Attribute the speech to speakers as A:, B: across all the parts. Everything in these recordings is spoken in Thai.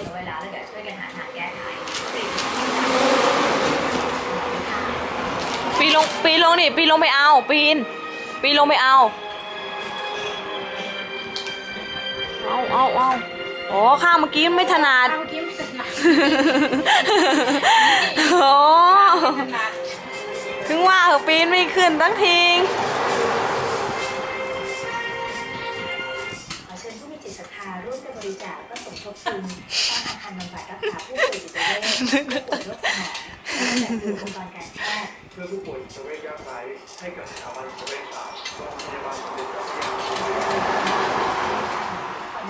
A: ดเอาไว้แล้วแล้วเดี๋ยวช่วยกันหาทางแก้ไข
B: ปีนลงปีนลงนี่ปีนลงไปเอา ปีน ปีนลงไปเอาเอาเอาเอาอ๋อข้างเมื่อกี้ไม่ถนัด
A: เมื่อกี้มันเป็นหนัก
B: โอ้
A: ขนาด
B: ถึงว่าเหอะปีนไม่ขึ้นตั้งที
A: เพื่อสมทบทุนสร้างอาคารบำบัดรักษาผู้ป่วยจิตเวชผู้ป่วยโรคสมองและจัดซื้ออุปกรณ์การแพทย์
C: เพื่อผู้ป่วยจิตเวชยากไร้ให้กับสถาบันจิตเวชศาสตร์โรงพยาบาลสมเด็จเจ้าพระย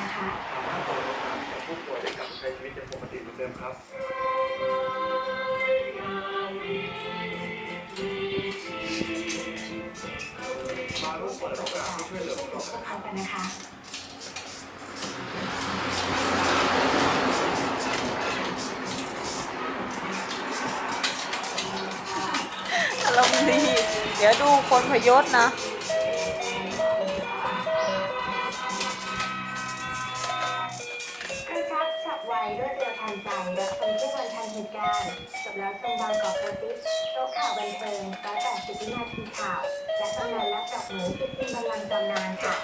A: นะคะ
C: สามารถเปิดโอกาสให้กับผู้ป่วยได้กลับใช้ชีวิตอย่างปกติเหมือนเดิมครับมาร่วมเปิดโอกาสที่ช่วยเหลือพวกเรา
A: พวกเขากันนะคะา
B: รมณ์ดี เดี๋ยวดูคนพยศนะ
A: กระชับฉับไวรวดเร็วทันใจรับชมทุกวันทันเหตุการณ์จบแล้วชมบางกอกโพสติโต๊ะข่าวบันเทิง180วินาทีข่าว และตำนานรับดอกหมูสิบปีบัลลังก์ตำนานค่ะ